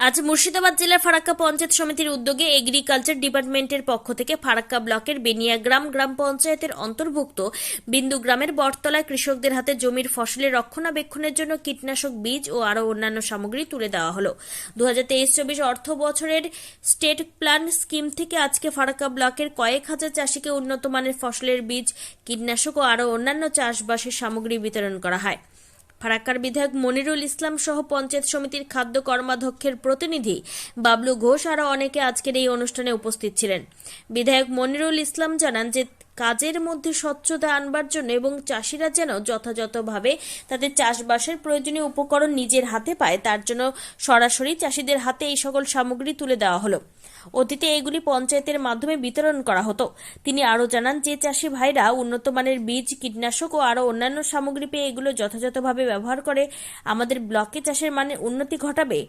আজ মুর্শিদাবাদ জেলার ফারাক্কা পঞ্চায়েত সমিতির উদ্যোগে এগ্রিকালচার ডিপার্টমেন্টের পক্ষ থেকে ফারাক্কা ব্লকের বেনিয়াগ্রাম গ্রাম পঞ্চায়েতের অন্তর্ভুক্ত বিন্দু গ্রামের বটতলায় কৃষকদের হাতে জমির ফসলের রক্ষণাবেক্ষণের জন্য কীটনাশক বীজ ও আরও অন্যান্য সামগ্রী তুলে দেওয়া হলো। দু হাজার তেইশ চব্বিশ অর্থ বছরের স্টেট প্ল্যান স্কিম থেকে আজকে ফারাক্কা ব্লকের কয়েক হাজার চাষিকে উন্নত মানের ফসলের বীজ, কীটনাশক ও আরও অন্যান্য চাষবাসের সামগ্রী বিতরণ করা হয়। ফারাক্কার বিধায়ক মনিরুল ইসলাম সহ পঞ্চায়েত সমিতির খাদ্য কর্মাধ্যক্ষের প্রতিনিধি বাবলু ঘোষ আরও অনেকে আজকের এই অনুষ্ঠানে উপস্থিত ছিলেন। বিধায়ক মনিরুল ইসলাম জানান যে কাজের মধ্যে স্বচ্ছতা আনবার জন্য এবং চাষিরা যেন যথাযথভাবে তাদের চাষবাসের প্রয়োজনীয় উপকরণ নিজের হাতে পায়, তার জন্য সরাসরি চাষিদের হাতে এই সকল সামগ্রী তুলে দেওয়া হলো। অতীতে এগুলি পঞ্চায়েতের মাধ্যমে বিতরণ করা হতো। তিনি আরও জানান, যে চাষি ভাইরা উন্নত মানের বীজ, কীটনাশক ও আরও অন্যান্য সামগ্রী পেয়ে এগুলো যথাযথভাবে ব্যবহার করে, আমাদের ব্লকে চাষের মানে উন্নতি ঘটাবে।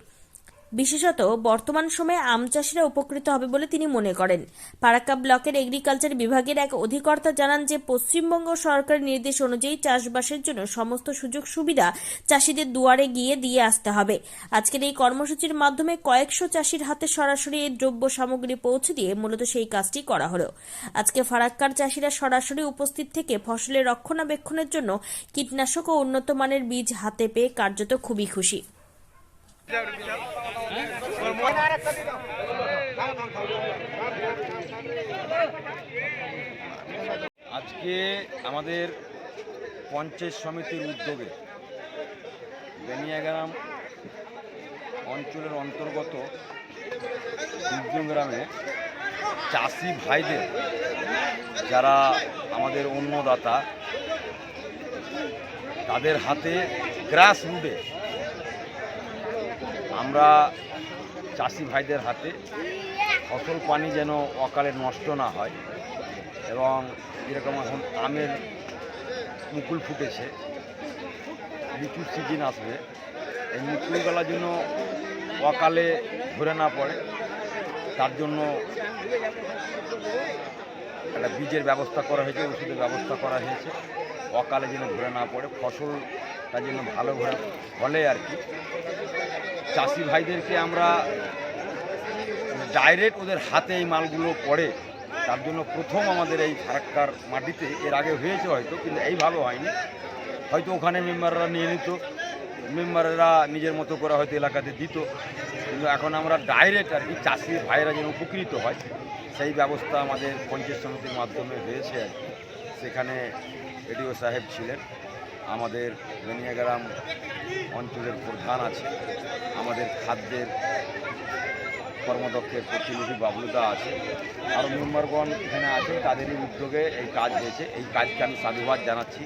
বিশেষত বর্তমান সময়ে আম চাষিরা উপকৃত হবে বলে তিনি মনে করেন। ফারাক্কা ব্লকের এগ্রিকালচার বিভাগের এক অধিকর্তা জানান যে, পশ্চিমবঙ্গ সরকারের নির্দেশ অনুযায়ী চাষবাসের জন্য সমস্ত সুযোগ সুবিধা চাষিদের দুয়ারে গিয়ে দিয়ে আসতে হবে। আজকের এই কর্মসূচির মাধ্যমে কয়েকশো চাষির হাতে সরাসরি এই দ্রব্য সামগ্রী পৌঁছে দিয়ে মূলত সেই কাজটি করা হলো। আজকে ফারাক্কার চাষিরা সরাসরি উপস্থিত থেকে ফসলের রক্ষণাবেক্ষণের জন্য কীটনাশক ও উন্নত মানের বীজ হাতে পেয়ে কার্যত খুবই খুশি। আজকে আমাদের পঞ্চায়েত সমিতির উদ্যোগে বেনিয়াগ্রাম অঞ্চলের অন্তর্গত গ্রামে চাষি ভাইদের, যারা আমাদের অন্নদাতা, তাদের হাতে গ্রাস রুটে আমরা চাষি ভাইদের হাতে ফসল পানি যেন অকালে নষ্ট না হয় এবং যেরকম এখন আমের মুকুল ফুটেছে, লিচুর সিজন আসবে, এই মুকুলগুলা যেন অকালে ধরে না পড়ে, তার জন্য একটা বীজের ব্যবস্থা করা হয়েছে, ওষুধের ব্যবস্থা করা হয়েছে, অকালে যেন ঘুরে না পড়ে, ফসলটা যেন ভালো করে ফলে আর কি। চাষি ভাইদেরকে আমরা ডাইরেক্ট ওদের হাতে এই মালগুলো পড়ে, তার জন্য প্রথম আমাদের এই ফারাক্কার মাটিতে, এর আগে হয়েছে হয়তো, কিন্তু এইভাবে হয়নি। হয়তো ওখানে মেম্বাররা নিয়ে নিত, মেম্বাররা নিজের মতো করে হয়তো এলাকাতে দিত, কিন্তু এখন আমরা ডাইরেক্ট আর কি চাষি ভাইরা যেন উপকৃত হয়, সেই ব্যবস্থা আমাদের পঞ্চায়েত সমিতির মাধ্যমে হয়েছে আর সেখানে এডিও সাহেব ছিলেন, আমাদের বেনিয়াগ্রাম অঞ্চলের প্রধান আছে। আমাদের খাদ্যের কর্মদক্ষের প্রতিনিধি বাবলুদা আছে। আরও মেম্বারগণ এখানে আছে, তাদেরই উদ্যোগে এই কাজ হয়েছে। এই কাজকে আমি সাধুবাদ জানাচ্ছি।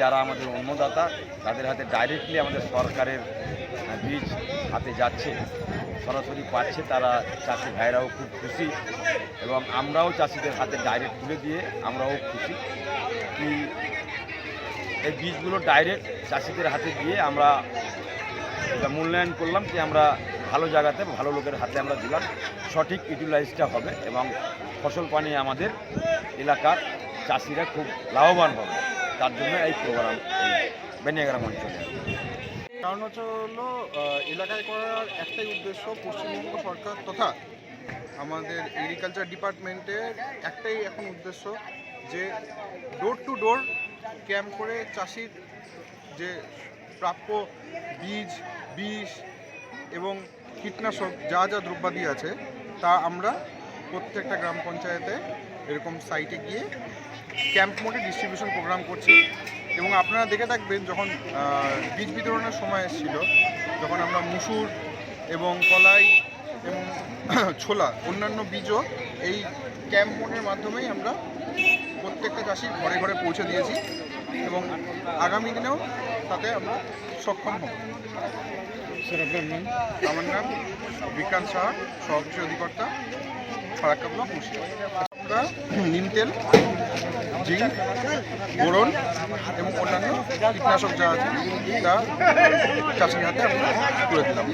যারা আমাদের অন্নদাতা তাদের হাতে ডাইরেক্টলি আমাদের সরকারের বীজ হাতে যাচ্ছে, সরাসরি পাচ্ছে তারা চাষি ভাইরাও খুব খুশি এবং আমরাও চাষিদের হাতে ডাইরেক্ট তুলে দিয়ে আমরাও খুশি। কি এই বীজগুলো ডাইরেক্ট চাষিদের হাতে দিয়ে আমরা মূল্যায়ন করলাম যে আমরা ভালো জায়গাতে, ভালো লোকের হাতে আমরা দিলাম। সঠিক ইউটিলাইজটা হবে এবং ফসল পানি আমাদের এলাকার চাষিরা খুব লাভবান হবে। তার জন্য এই প্রোগ্রাম বেনিয়াগ্রাম অঞ্চলে। কারণ হচ্ছে হলো এলাকায় করার একটাই উদ্দেশ্য পশ্চিমবঙ্গ সরকার তথা আমাদের এগ্রিকালচার ডিপার্টমেন্টের একটাই এখন উদ্দেশ্য যে ডোর টু ডোর ক্যাম্প করে চাষির যে প্রাপ্য বীজ, বিষ এবং কীটনাশক যা যা দ্রব্যাদি আছে, তা আমরা প্রত্যেকটা গ্রাম পঞ্চায়েতে এরকম সাইটে গিয়ে ক্যাম্প মোডে ডিস্ট্রিবিউশন প্রোগ্রাম করছি। এবং আপনারা দেখে থাকবেন যখন বীজ বিতরণের সময় এসেছিল, যখন আমরা মুসুর এবং কলাই এবং ছোলা অন্যান্য বীজও এই ক্যাম্প মোডের মাধ্যমেই আমরা প্রত্যেকটা চাষির ঘরে ঘরে পৌঁছে দিয়েছি এবং আগামী দিনেও তাতে আমরা সক্ষম হব। আমার নাম বিক্রান্ত সাহা সহকৃষি অধিকর্তা ফারাক্কা ব্লক মুর্শিদাবাদ। আমরা নিম তেল জিঙ্ক বোরন এবং অন্যান্য কীটনাশক যা আছে তা চাষির হাতে আমরা তুলে দিলাম।